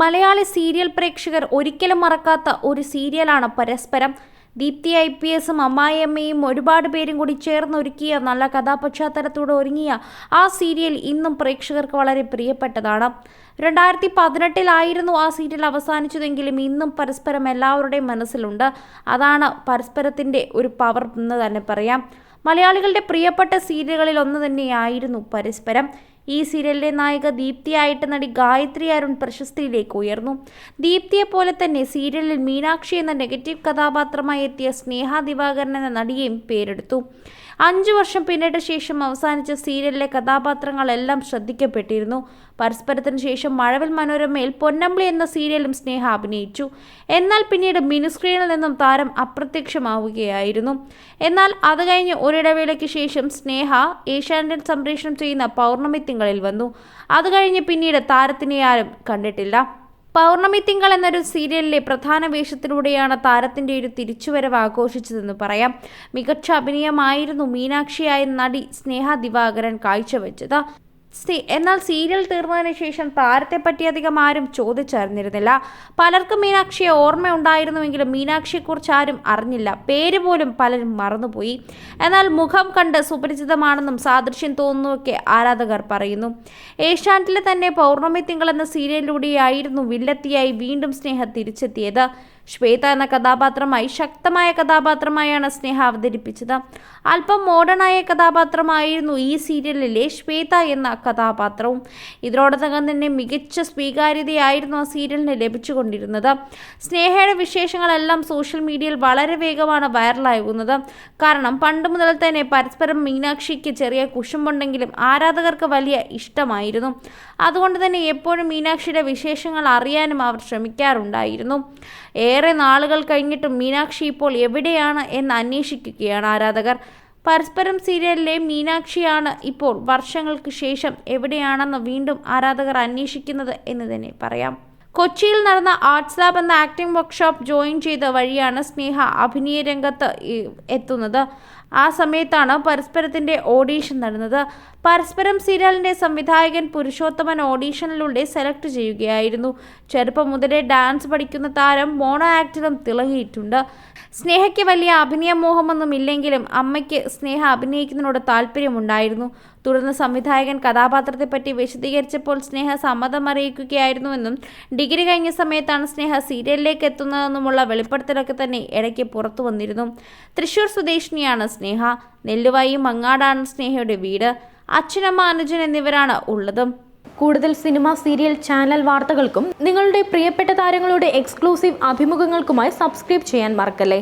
Malayali serial പ്രേക്ഷകർ ഒരിക്കലും മറക്കാത്ത ഒരു സീരിയലാണ് പരസ്പരം. ദീപ്തി ഐ പി എസും അമ്മായിയമ്മയും ഒരുപാട് പേരും കൂടി ചേർന്ന് ഒരുക്കിയ നല്ല കഥാപശ്ചാത്തലത്തോടെ ഒരുങ്ങിയ ആ സീരിയൽ ഇന്നും പ്രേക്ഷകർക്ക് വളരെ പ്രിയപ്പെട്ടതാണ്. രണ്ടായിരത്തി പതിനെട്ടിലായിരുന്നു ആ സീരിയൽ അവസാനിച്ചതെങ്കിലും ഇന്നും പരസ്പരം എല്ലാവരുടെയും മനസ്സിലുണ്ട്. അതാണ് പരസ്പരത്തിന്റെ ഒരു പവർ എന്ന് തന്നെ പറയാം. മലയാളികളുടെ പ്രിയപ്പെട്ട സീരിയലുകളിൽ ഒന്ന് തന്നെയായിരുന്നു പരസ്പരം. ഈ സീരിയലിലെ നായിക ദീപ്തിയായിട്ട് നടി ഗായത്രി അരുൺ പ്രശസ്തിയിലേക്ക് ഉയർന്നു. ദീപ്തിയെ പോലെ തന്നെ സീരിയലിൽ മീനാക്ഷി എന്ന നെഗറ്റീവ് കഥാപാത്രമായി എത്തിയ സ്നേഹ ദിവാകരൻ എന്ന നടിയെയും പേരെടുത്തു. അഞ്ചു വർഷം പിന്നിട്ട ശേഷം അവസാനിച്ച സീരിയലിലെ കഥാപാത്രങ്ങളെല്ലാം ശ്രദ്ധിക്കപ്പെട്ടിരുന്നു. പരസ്പരത്തിന് ശേഷം മഴവിൽ മനോരമയിൽ പൊന്നമ്പിളി എന്ന സീരിയലും സ്നേഹ അഭിനയിച്ചു. എന്നാൽ പിന്നീട് മിനിസ്ക്രീനിൽ നിന്നും താരം അപ്രത്യക്ഷമാവുകയായിരുന്നു. എന്നാൽ അത് കഴിഞ്ഞ് ഒരിടവേളയ്ക്ക് ശേഷം സ്നേഹ ഏഷ്യാനെറ്റിൽ സംപ്രേഷണം ചെയ്യുന്ന പൗർണമി തിങ്കളിൽ വന്നു. അത് കഴിഞ്ഞ് പിന്നീട് താരത്തിനെ ആരും കണ്ടിട്ടില്ല. പൗർണമി തിങ്കൾ എന്നൊരു സീരിയലിലെ പ്രധാന വേഷത്തിലൂടെയാണ് താരത്തിന്റെ ഒരു തിരിച്ചുവരവ് ആഘോഷിച്ചതെന്ന് പറയാം. മികച്ച അഭിനയമായിരുന്നു മീനാക്ഷിയായ നടി സ്നേഹ ദിവാകരൻ കാഴ്ചവെച്ചത്. എന്നാൽ സീരിയൽ തീർന്നതിന് ശേഷം താരത്തെ പറ്റി അധികം ആരും ചോദിച്ചറിഞ്ഞിരുന്നില്ല. പലർക്കും മീനാക്ഷിയെ ഓർമ്മയുണ്ടായിരുന്നുവെങ്കിലും മീനാക്ഷിയെക്കുറിച്ച് ആരും അറിഞ്ഞില്ല. പേര് പോലും പലരും മറന്നുപോയി. എന്നാൽ മുഖം കണ്ട് സുപരിചിതമാണെന്നും സാദൃശ്യം തോന്നുന്നുവൊക്കെ ആരാധകർ പറയുന്നു. ഏഷ്യാനെറ്റിലെ തന്നെ പൗർണമി തിങ്കൾ എന്ന സീരിയലിലൂടെയായിരുന്നു വില്ലത്തിയായി വീണ്ടും സ്നേഹ തിരിച്ചെത്തിയത്. ശ്വേത എന്ന കഥാപാത്രമായി ശക്തമായ കഥാപാത്രമായാണ് സ്നേഹ അവതരിപ്പിച്ചത്. അല്പം മോഡേണായ കഥാപാത്രമായിരുന്നു ഈ സീരിയലിലെ ശ്വേത എന്ന കഥാപാത്രവും. ഇതിനോടകം തന്നെ മികച്ച സ്വീകാര്യതയായിരുന്നു ആ സീരിയലിന് ലഭിച്ചുകൊണ്ടിരുന്നത്. സ്നേഹയുടെ വിശേഷങ്ങളെല്ലാം സോഷ്യൽ മീഡിയയിൽ വളരെ വേഗമാണ് വൈറലാകുന്നത്. കാരണം പണ്ട് മുതൽ തന്നെ പരസ്പരം മീനാക്ഷിക്ക് ചെറിയ കുശുമ്പുണ്ടെങ്കിലും ആരാധകർക്ക് വലിയ ഇഷ്ടമായിരുന്നു. അതുകൊണ്ട് തന്നെ എപ്പോഴും മീനാക്ഷിയുടെ വിശേഷങ്ങൾ അറിയാനും അവർ ശ്രമിക്കാറുണ്ടായിരുന്നു. ഏറെ നാളുകൾ കഴിഞ്ഞിട്ടും മീനാക്ഷി ഇപ്പോൾ എവിടെയാണ് എന്ന് അന്വേഷിക്കുകയാണ് ആരാധകർ. പരസ്പരം സീരിയലിലെ മീനാക്ഷിയാണ് ഇപ്പോൾ വർഷങ്ങൾക്ക് ശേഷം എവിടെയാണെന്ന് വീണ്ടും ആരാധകർ അന്വേഷിക്കുന്നത് എന്ന് തന്നെ പറയാം. കൊച്ചിയിൽ നടന്ന ആർട്സ് ലാബ് എന്ന ആക്ടിംഗ് വർക്ക്ഷോപ്പ് ജോയിൻ ചെയ്ത വഴിയാണ് സ്നേഹ അഭിനയ രംഗത്ത് എത്തുന്നത്. ആ സമയത്താണ് പരസ്പരത്തിന്റെ ഓഡീഷൻ നടന്നത്. പരസ്പരം സീരിയലിന്റെ സംവിധായകൻ പുരുഷോത്തമൻ ഓഡീഷനിലൂടെ സെലക്ട് ചെയ്യുകയായിരുന്നു. ചെറുപ്പം മുതലേ ഡാൻസ് പഠിക്കുന്ന താരം മോണോ ആക്ടിലും തിളങ്ങിയിട്ടുണ്ട്. സ്നേഹയ്ക്ക് വലിയ അഭിനയ മോഹമൊന്നും ഇല്ലെങ്കിലും അമ്മയ്ക്ക് സ്നേഹ അഭിനയിക്കുന്നതിനോട് താല്പര്യമുണ്ടായിരുന്നു. തുടർന്ന് സംവിധായകൻ കഥാപാത്രത്തെപ്പറ്റി വിശദീകരിച്ചപ്പോൾ സ്നേഹ സമ്മതം അറിയിക്കുകയായിരുന്നുവെന്നും ഡിഗ്രി കഴിഞ്ഞ സമയത്താണ് സ്നേഹ സീരിയലിലേക്ക് എത്തുന്നതെന്നുമുള്ള വെളിപ്പെടുത്തലൊക്കെ തന്നെ ഇടയ്ക്ക് പുറത്തു വന്നിരുന്നു. തൃശൂർ സ്വദേശിനിയാണ് സ്നേഹ. നെല്ലുവായി മങ്ങാടാണ് സ്നേഹയുടെ വീട്. അച്ഛനമ്മ അനുജൻ എന്നിവരാണ് ഉള്ളതും. കൂടുതൽ സിനിമ സീരിയൽ ചാനൽ വാർത്തകൾക്കും നിങ്ങളുടെ പ്രിയപ്പെട്ട താരങ്ങളുടെ എക്സ്ക്ലൂസീവ് അഭിമുഖങ്ങൾക്കുമായി സബ്സ്ക്രൈബ് ചെയ്യാൻ മറക്കല്ലേ?